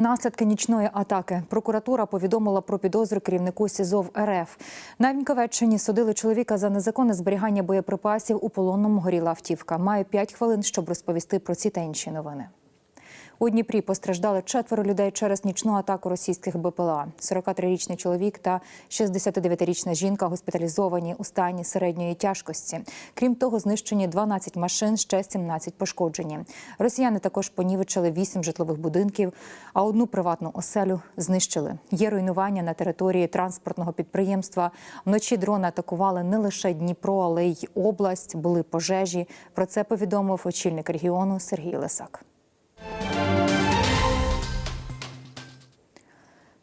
Наслідки нічної атаки прокуратура повідомила про підозру керівнику СІЗОВ РФ. На Віньковеччині судили чоловіка за незаконне зберігання боєприпасів у полонному горіла автівка. Має 5 хвилин, щоб розповісти про ці та інші новини. У Дніпрі постраждали четверо людей через нічну атаку російських БПЛА. 43-річний чоловік та 69-річна жінка госпіталізовані у стані середньої тяжкості. Крім того, знищені 12 машин, ще 17 пошкоджені. Росіяни також понівечили 8 житлових будинків, а одну приватну оселю знищили. Є руйнування на території транспортного підприємства. Вночі дрони атакували не лише Дніпро, але й область. Були пожежі. Про це повідомив очільник регіону Сергій Лисак.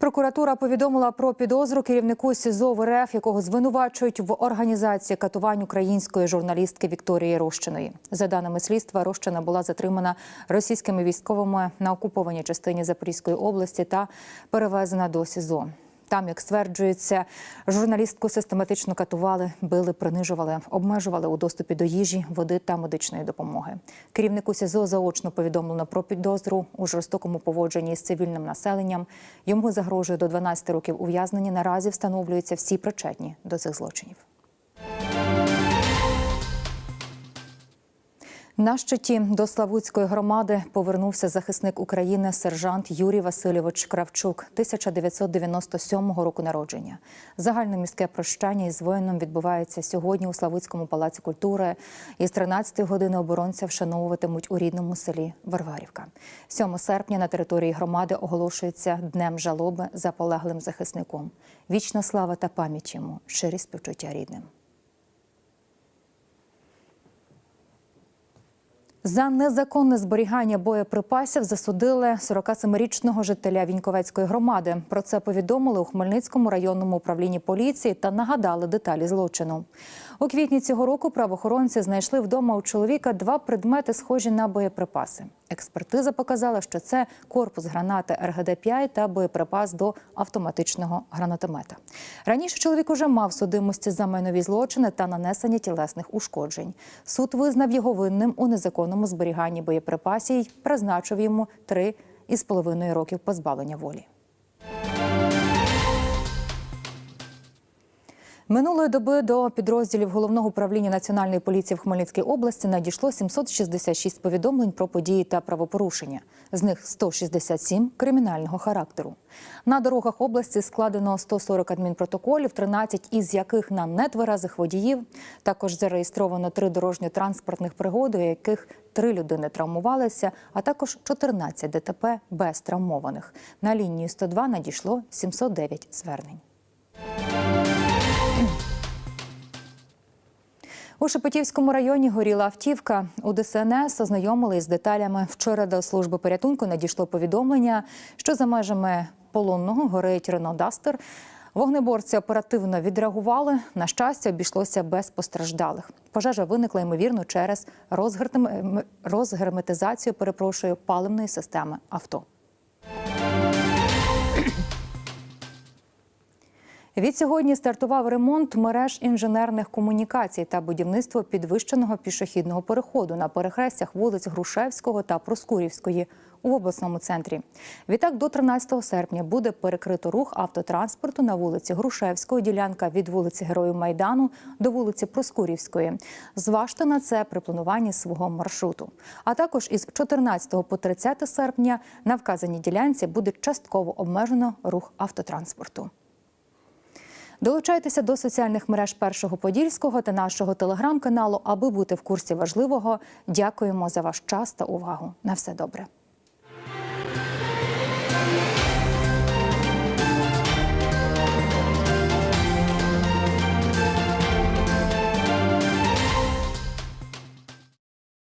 Прокуратура повідомила про підозру керівнику СІЗО в РФ, якого звинувачують в організації катувань української журналістки Вікторії Рощиної. За даними слідства, Рощина була затримана російськими військовими на окупованій частині Запорізької області та перевезена до СІЗО. Там, як стверджується, журналістку систематично катували, били, принижували, обмежували у доступі до їжі, води та медичної допомоги. Керівнику СІЗО заочно повідомлено про підозру у жорстокому поводженні з цивільним населенням. Йому загрожує до 12 років ув'язнення. Наразі встановлюються всі причетні до цих злочинів. На щиті до Славутської громади повернувся захисник України сержант Юрій Васильович Кравчук, 1997 року народження. Загальне міське прощання із воїном відбувається сьогодні у Славутському палаці культури. Із 13 години оборонця вшановуватимуть у рідному селі Варварівка. 7 серпня на території громади оголошується днем жалоби за полеглим захисником. Вічна слава та пам'ять йому, щирі співчуття рідним. За незаконне зберігання боєприпасів засудили 47-річного жителя Віньковецької громади. Про це повідомили у Хмельницькому районному управлінні поліції та нагадали деталі злочину. У квітні цього року правоохоронці знайшли вдома у чоловіка два предмети, схожі на боєприпаси. Експертиза показала, що це корпус гранати РГД-5 та боєприпас до автоматичного гранатомета. Раніше чоловік уже мав судимості за майнові злочини та нанесення тілесних ушкоджень. Суд визнав його винним у незаконному зберіганні боєприпасів і призначив йому три із половиною років позбавлення волі. Минулої доби до підрозділів головного управління національної поліції в Хмельницькій області надійшло 766 повідомлень про події та правопорушення. З них 167 кримінального характеру. На дорогах області складено 140 адмінпротоколів, 13 із яких на нетверезих водіїв. Також зареєстровано три дорожньо-транспортних пригоди, у яких три людини травмувалися, а також 14 ДТП без травмованих. На лінію 102 надійшло 709 звернень. У Шепетівському районі горіла автівка. У ДСНС ознайомились з деталями. Вчора до служби порятунку надійшло повідомлення, що за межами полонного горить Рено Дастер. Вогнеборці оперативно відреагували. На щастя, обійшлося без постраждалих. Пожежа виникла ймовірно через розгерм- розгерметизацію, перепрошую, паливної системи авто. Відсьогодні стартував ремонт мереж інженерних комунікацій та будівництво підвищеного пішохідного переходу на перехрестях вулиць Грушевського та Проскурівської у обласному центрі. Відтак до 13 серпня буде перекрито рух автотранспорту на вулиці Грушевської, ділянка від вулиці Героїв Майдану до вулиці Проскурівської. Зважте на це при плануванні свого маршруту. А також із 14 по 30 серпня на вказаній ділянці буде частково обмежено рух автотранспорту. Долучайтеся до соціальних мереж першого подільського та нашого телеграм-каналу, аби бути в курсі важливого. Дякуємо за ваш час та увагу. На все добре.